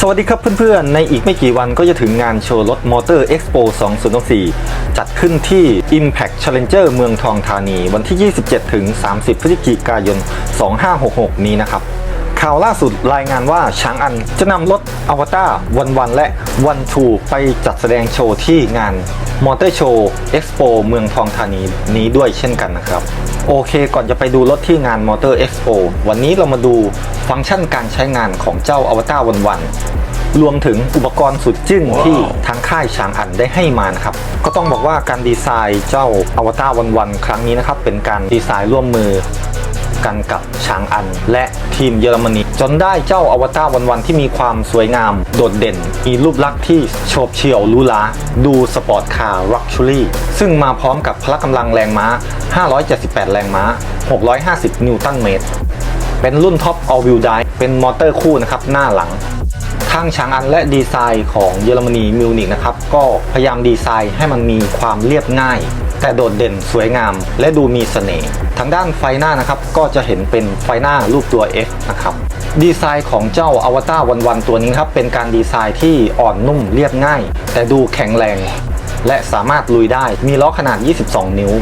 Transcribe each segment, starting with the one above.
สวัสดีครับเพื่อนๆ ในอีกไม่กี่วันก็จะถึงงานโชว์รถมอเตอร์ Expo 2024 จัดขึ้นที่ Impact Challenger เมืองทองธานี วันที่ 27 ถึง 30 พฤศจิกายน 2566 นี้นะครับ ข่าวล่าสุดรายงานว่าช้างอันจะนำรถอวตารวันวันและวันทูไปจัดแสดงโชว์ที่งานมอเตอร์โชว์ Expo เมืองทองธานีนี้ด้วยเช่นกันนะครับ โอเคก่อนจะไปดูรถที่งานมอเตอร์ Expo วันนี้เรามาดูฟังก์ชันการใช้งานของเจ้าอวตารวันวันรวมถึงอุปกรณ์สุดจึ้งที่ทางค่ายช้างอันได้ให้มานะครับ ก็ต้องบอกว่าการดีไซน์เจ้าอวตารวันวันครั้งนี้นะครับ เป็นการดีไซน์ร่วมมือ กันกับช้างอัน และทีมเยอรมนี จนได้เจ้าอวตารวันๆที่มีความสวยงาม โดดเด่น มีรูปลักษณ์ที่โฉบเฉี่ยวหรูหราดูสปอร์ตคาร์ลักชัวรี่ซึ่งมาพร้อมกับพละกำลังแรงม้า 578 แรงม้า 650 นิวตันเมตร เป็นรุ่นท็อป all wheel drive เป็นมอเตอร์คู่นะครับหน้าหลังทางช้างอันและดีไซน์ของเยอรมนีมิวนิกนะครับก็พยายามดีไซน์ให้มันมีความเรียบง่าย แต่โดดเด่นสวยงาม และดูมีเสน่ห์ทางด้านไฟหน้านะครับก็จะเห็นเป็นไฟหน้ารูปตัว F นะครับดีไซน์ของเจ้าอวตารวันๆตัวนี้ครับเป็นการดีไซน์ที่อ่อนนุ่มเรียบง่าย แต่ดูแข็งแรง และสามารถลุยได้มีล้อขนาด 22 นิ้ว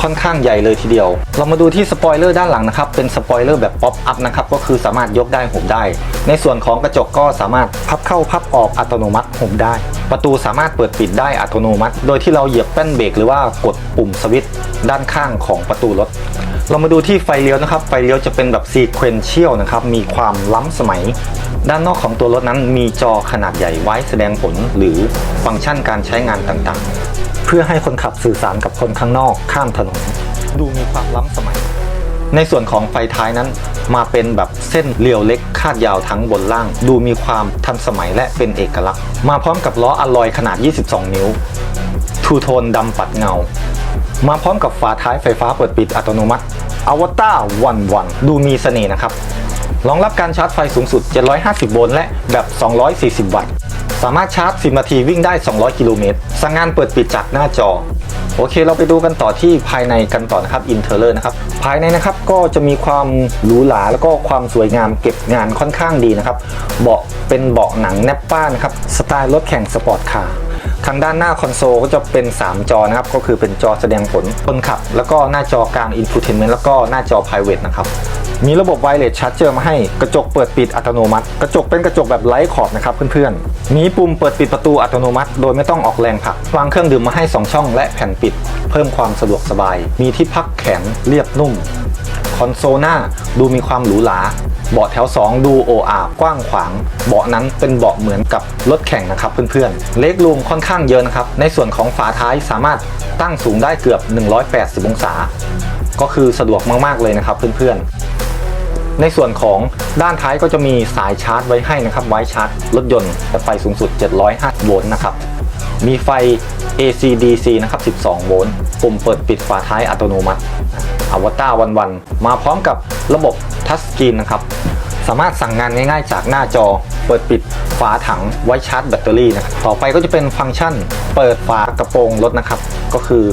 ค่อนข้างใหญ่เลยทีเดียว เรามาดูที่สปอยเลอร์ด้านหลังนะครับ เป็นสปอยเลอร์แบบป๊อปอัพนะครับ ก็คือสามารถยกได้หุบได้ ในส่วนของกระจกก็สามารถพับเข้าพับออกอัตโนมัติหุบได้ประตูสามารถเปิดปิดได้อัตโนมัติ โดยที่เราเหยียบแป้นเบรกหรือว่ากดปุ่มสวิตช์ด้านข้างของประตูรถ เรามาดูที่ไฟเลี้ยวนะครับ ไฟเลี้ยวจะเป็นแบบซีเควนเชียลนะครับ มีความล้ำสมัย ด้านนอกของตัวรถนั้นมีจอขนาดใหญ่ไว้แสดงผลหรือฟังก์ชันการใช้งานต่างๆ เพื่อให้คนขับสื่อสารกับคนข้างนอกข้ามถนน ดูมีความล้ำสมัย ในส่วนของไฟท้ายนั้น มาเป็นแบบเส้นเรียวเล็กคาดยาวทั้งบนล่าง ดูมีความทันสมัยและเป็นเอกลักษณ์ มาพร้อมกับล้ออะลอยขนาด 22 นิ้ว ทูโทนดำปัดเงา มาพร้อมกับฝาท้ายไฟฟ้าเปิดปิดอัตโนมัติอวตารวันวันดูมีเสน่ห์นะครับรองรับการชาร์จไฟสูงสุด 750 โวลต์และแบบ 240 วัตต์ สามารถชาร์จ 10 นาทีวิ่งได้ 200 กิโลเมตร สั่งงานเปิดปิดจากหน้าจอ โอเคเราไปดูกันต่อที่ภายในกันต่อนะครับอินเทอร์เลอร์นะครับภายในนะครับก็จะมีความหรูหราแล้วก็ความสวยงามเก็บงานค่อนข้างดีนะครับเบาะเป็นเบาะหนังแนปป้านะครับสไตล์รถแข่งสปอร์ตคาร์ ทางด้านหน้าคอนโซลก็จะเป็น 3 จอนะครับ ก็คือเป็นจอแสดงผลคนขับ แล้วก็หน้าจอกลาง Infotainment แล้วก็หน้าจอ Private นะครับ มีระบบ Wireless Charger มาให้กระจกเปิดปิดอัตโนมัติ กระจกเป็นกระจกแบบไร้ขอบนะครับเพื่อนๆ มีปุ่มเปิดปิดประตูอัตโนมัติ โดยไม่ต้องออกแรงผลักวางเครื่องดื่มมาให้ 2 ช่องและแผ่นปิด เพิ่มความสะดวกสบาย มีที่พักแขนเรียบนุ่ม คอนโซลหน้าดูมีความหรูหราเบาะแถว 2 ดูโออากว้างขวาง เบาะนั้นเป็นเบาะเหมือนกับรถแข่งนะครับเพื่อนๆ เล็กลูมค่อนข้างเยอะนะครับ ในส่วนของฝาท้ายสามารถตั้งสูงได้เกือบ 180 องศา ก็คือสะดวกมากๆเลยนะครับเพื่อนๆ ในส่วนของด้านท้ายก็จะมีสายชาร์จไว้ให้นะครับ ไว้ชาร์จรถยนต์แต่ไฟสูงสุด750โวลต์นะครับ มีไฟ AC DC นะครับ 12 โวลต์ ปุ่มเปิดปิดฝาท้ายอัตโนมัติ อวตารวันวันๆมาพร้อมกับระบบทัชสกรีนนะครับสามารถสั่งงานง่ายๆ จากหน้าจอ เปิดปิดฝาถังไว้ชาร์จแบตเตอรี่นะครับต่อไปก็จะเป็นฟังก์ชัน เปิดฝากระโปรงรถนะครับ ก็คือ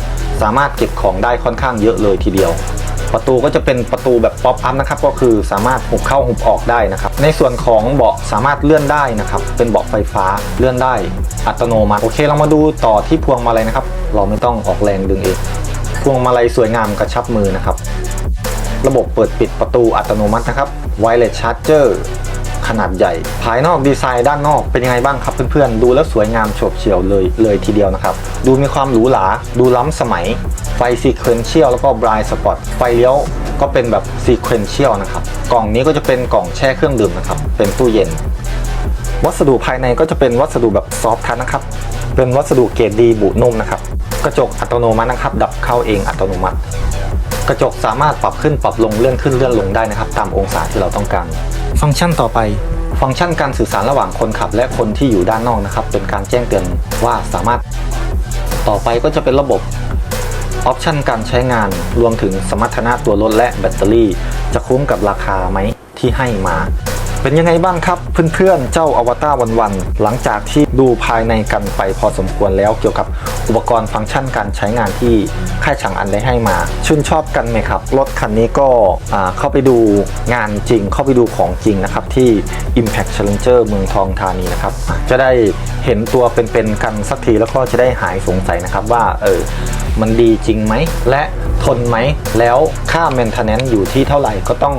สามารถเก็บของได้ค่อนข้างเยอะเลยทีเดียว ประตูก็จะเป็นประตูแบบป๊อปอัพนะครับ ก็คือสามารถหุบเข้าหุบออกได้นะครับ ในส่วนของเบาะสามารถเลื่อนได้นะครับ เป็นเบาะไฟฟ้าเลื่อนได้อัตโนมัติ โอเค เรามาดูต่อที่พวงมาลัยนะครับ เราไม่ต้องออกแรงดึงเอง พวงมาลัยสวยงามกระชับมือนะครับ ระบบเปิดปิดประตูอัตโนมัตินะครับ Wireless Charger ขนาดใหญ่ ภายนอกดีไซน์ด้านนอกเป็นยังไงบ้างครับเพื่อนๆ ดูแล้วสวยงามโฉบเฉี่ยวเลยเลยทีเดียวนะครับ ดูมีความหรูหรา ดูล้ำสมัย ไฟซีเควนเชียลแล้วก็บรายสปอตไฟเลี้ยวก็เป็นแบบซีเควนเชียลนะครับ กล่องนี้ก็จะเป็นกล่องแช่เครื่องดื่มนะครับ เป็นตู้เย็น วัสดุภายในก็จะเป็นวัสดุแบบซอฟทัชนะครับ เป็นวัสดุเกรดดีบุนุ่มนะครับ กระจกอัตโนมัตินะครับ ดับเข้าเองอัตโนมัติ กระจกสามารถปรับขึ้นปรับลงเลื่อนขึ้นเลื่อนลงได้นะครับ ตามองศาที่เราต้องการ ฟังก์ชันต่อไป ฟังก์ชันการสื่อสารระหว่างคนขับ และคนที่อยู่ด้านนอกนะครับ เป็นการแจ้งเตือนว่าสามารถ ต่อไปก็จะเป็นระบบออปชันการใช้งานรวมถึงสมรรถนะตัวรถและแบตเตอรี่ จะคุ้มกับราคาไหมที่ให้มา เป็นยังไงบ้างครับ เพื่อนๆ เจ้าอวตารวันๆ หลังจากที่ดูภายในกันไปพอสมควรแล้วเกี่ยวกับอุปกรณ์ฟังก์ชันการใช้งานที่ค่ายช่างอันได้ให้มา ชื่นชอบกันไหมครับ รถคันนี้ก็เข้าไปดูงานจริง เข้าไปดูของจริงนะครับ ที่ Impact Challenger เมืองทองธานีนะครับ จะได้เห็นตัวเป็นๆกันสักทีแล้วก็จะได้หายสงสัยนะครับว่าเออมันดีจริงไหม และทนไหมแล้วค่า maintenance อยู่ที่เท่าไหร่ก็ต้อง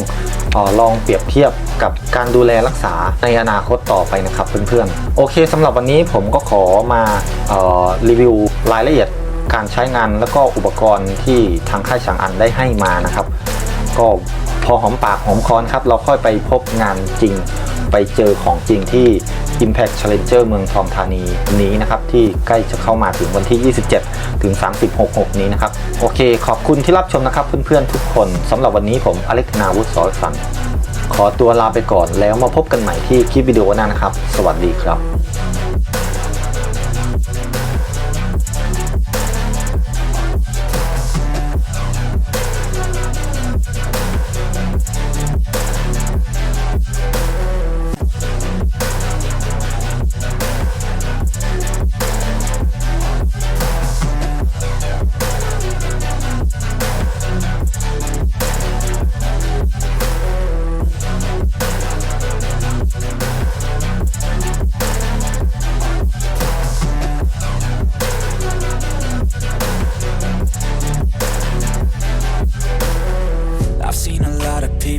ลองเปรียบเทียบกับการดูแลรักษาในอนาคตต่อไปนะครับเพื่อนๆ โอเคสำหรับวันนี้ผมก็ขอมาออรีวิวรายละเอียดการใช้งานแล้วก็อุปกรณ์ที่ทางค่ายช่างอันได้ให้มานะครับ ก็พอหอมปากหอมคอนครับ เราค่อยไปพบงานจริงไปเจอของจริงที่ Impact Challenger เมืองทองธานีนี้นะครับที่ใกล้จะเข้ามาถึงวันที่ 27 ถึง36นี้นะครับ โอเค ขอบคุณที่รับชมนะครับเพื่อนๆทุกคนสำหรับวันนี้ผมอเล็กธนาวุฒิสอยฟันขอตัวลาไปก่อนแล้วมาพบกันใหม่ที่คลิปวิดีโอหน้านะครับ สวัสดีครับ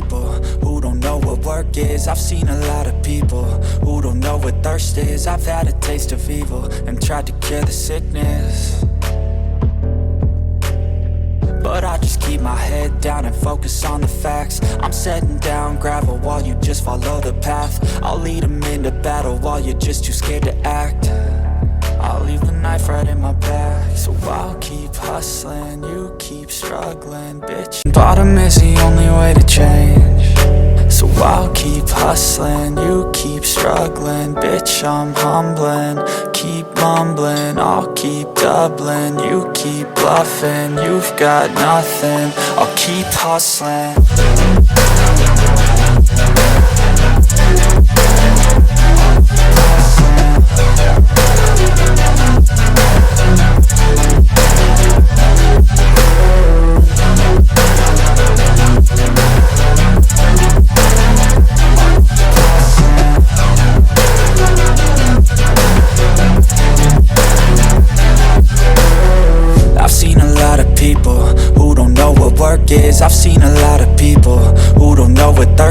people who don't know what work is. I've seen a lot of people who don't know what thirst is. I've had a taste of evil and tried to cure the sickness. But I just keep my head down and focus on the facts. I'm setting down gravel while you just follow the path. I'll lead them into battle while you're just too scared to act. I'll leave the knife right in my back. So I'll keep hustling, you keep struggling, bitch. Bottom is the only way to change. So I'll keep hustling, you keep struggling, bitch. I'm humbling, keep mumbling, I'll keep doubling, you keep bluffing. You've got nothing, I'll keep hustling.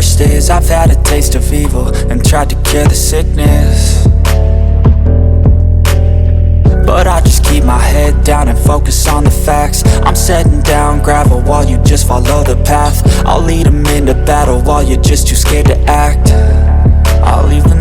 What is. I've had a taste of evil and tried to cure the sickness. But I just keep my head down and focus on the facts. I'm setting down gravel while you just follow the path. I'll lead them into battle while you're just too scared to act. I'll leave